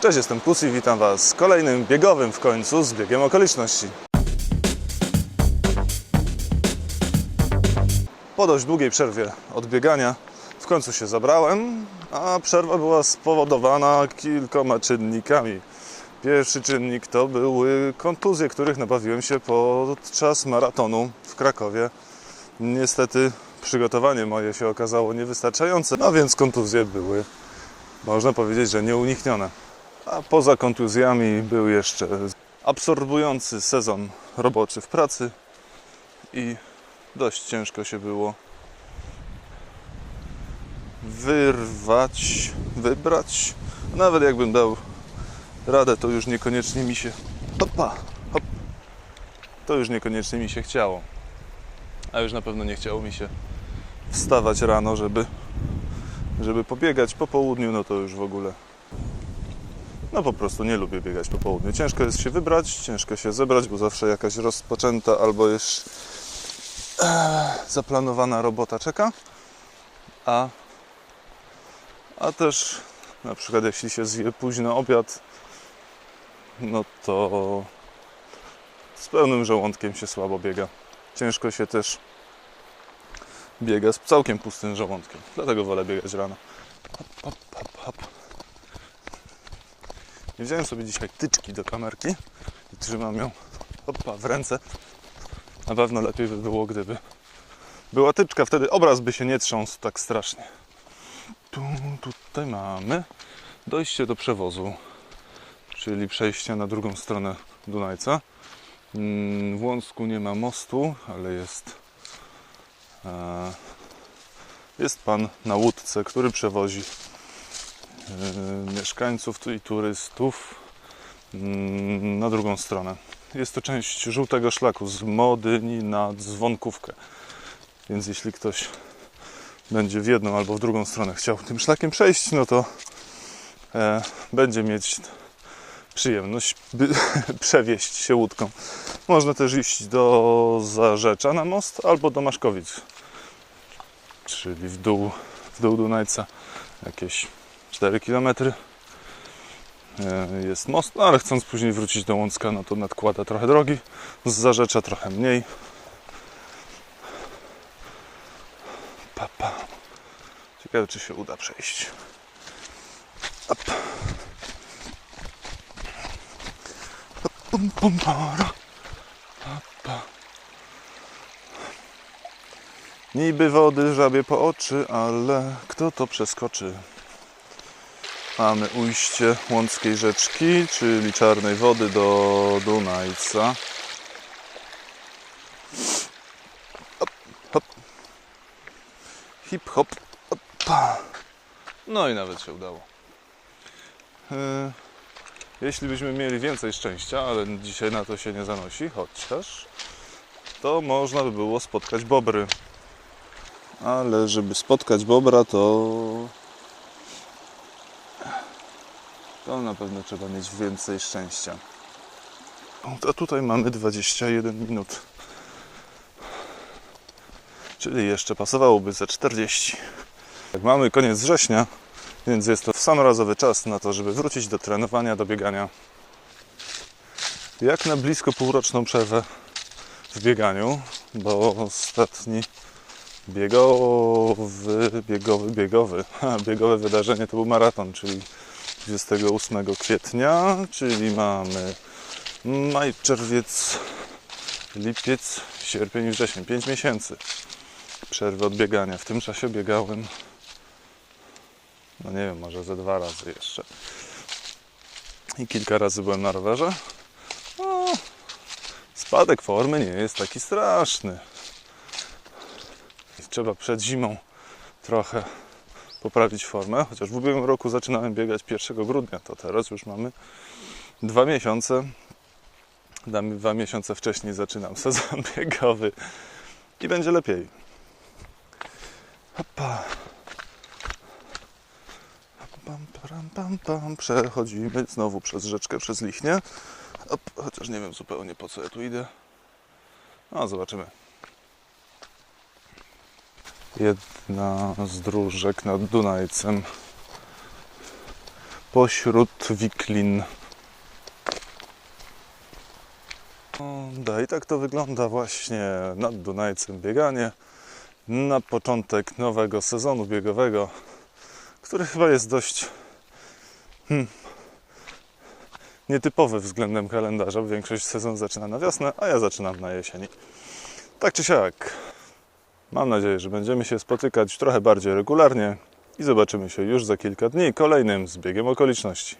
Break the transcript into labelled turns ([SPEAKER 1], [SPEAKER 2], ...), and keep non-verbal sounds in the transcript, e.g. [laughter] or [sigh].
[SPEAKER 1] Cześć, jestem Kus i witam Was z kolejnym biegowym w końcu z biegiem okoliczności. Po dość długiej przerwie od biegania w końcu się zabrałem, a przerwa była spowodowana kilkoma czynnikami. Pierwszy czynnik to były kontuzje, których nabawiłem się podczas maratonu w Krakowie. Niestety przygotowanie moje się okazało niewystarczające, a więc kontuzje były, można powiedzieć, że nieuniknione. A poza kontuzjami był jeszcze absorbujący sezon roboczy w pracy i dość ciężko się było wyrwać, wybrać. Nawet jakbym dał radę, to już niekoniecznie mi się. Hopa, hop. To już niekoniecznie mi się chciało. A już na pewno nie chciało mi się wstawać rano, żeby, żeby pobiegać po południu, no to już w ogóle. No po prostu nie lubię biegać po południu. Ciężko jest się wybrać, ciężko się zebrać, bo zawsze jakaś rozpoczęta albo już e, zaplanowana robota czeka. A, a też na przykład jeśli się zje późno obiad, no to z pełnym żołądkiem się słabo biega. Ciężko się też biega z całkiem pustym żołądkiem. Dlatego wolę biegać rano. Hop, hop, hop, hop. Nie wziąłem sobie dzisiaj tyczki do kamerki i trzymam ją hopa, w ręce. Na pewno lepiej by było, gdyby była tyczka. Wtedy obraz by się nie trząsł tak strasznie. Tu, tutaj mamy dojście do przewozu, czyli przejście na drugą stronę Dunajca. Mm, W Łącku nie ma mostu, ale jest e, jest pan na łódce, który przewozi mieszkańców tu i turystów mm, na drugą stronę. Jest to część żółtego szlaku z Modyni na Dzwonkówkę. Więc jeśli ktoś będzie w jedną albo w drugą stronę chciał tym szlakiem przejść, no to e, będzie mieć przyjemność by, [laughs] przewieźć się łódką. Można też iść do Zarzecza na most albo do Maszkowic, czyli w dół, w dół Dunajca jakieś 4 km. Jest most, ale chcąc później wrócić do Łącka, no to nadkłada trochę drogi. Z Zarzecza trochę mniej. Papa. Ciekawe, czy się uda przejść. Hop, pum, pum. Niby wody żabie po oczy, ale kto to przeskoczy? Mamy ujście Łąckiej Rzeczki, czyli czarnej wody do Dunajca. Hop, hop. Hip hop. Opa. No i nawet się udało. E, Jeśli byśmy mieli więcej szczęścia, ale dzisiaj na to się nie zanosi, chociaż to można by było spotkać bobry. Ale żeby spotkać bobra, to to na pewno trzeba mieć więcej szczęścia. A tutaj mamy 21 minut. Czyli jeszcze pasowałoby ze 40. Tak, mamy koniec września, więc jest to samorazowy czas na to, żeby wrócić do trenowania, do biegania. Jak na blisko półroczną przerwę w bieganiu, bo ostatni biegowy, biegowy, biegowy, [laughs] biegowe wydarzenie to był maraton, czyli 28 kwietnia, czyli mamy maj, czerwiec, lipiec, sierpień i wrzesień. 5 miesięcy przerwy od biegania. W tym czasie biegałem, no nie wiem, może ze dwa razy jeszcze. I kilka razy byłem na rowerze. No, spadek formy nie jest taki straszny. Trzeba przed zimą trochę poprawić formę, chociaż w ubiegłym roku zaczynałem biegać 1 grudnia, to teraz już mamy dwa miesiące. Damy dwa miesiące wcześniej zaczynam [laughs] sezon biegowy i będzie lepiej. Hopa. Pam, pam, pam, pam. Przechodzimy znowu przez rzeczkę, przez Lichnię. Op, chociaż nie wiem zupełnie po co ja tu idę. No, zobaczymy. Jedna z dróżek nad Dunajcem pośród wiklin. Da, i tak to wygląda właśnie nad Dunajcem bieganie na początek nowego sezonu biegowego, który chyba jest dość hmm, nietypowy względem kalendarza, większość sezonu zaczyna na wiosnę, a ja zaczynam na jesieni. Tak czy siak, mam nadzieję, że będziemy się spotykać trochę bardziej regularnie i zobaczymy się już za kilka dni kolejnym zbiegiem okoliczności.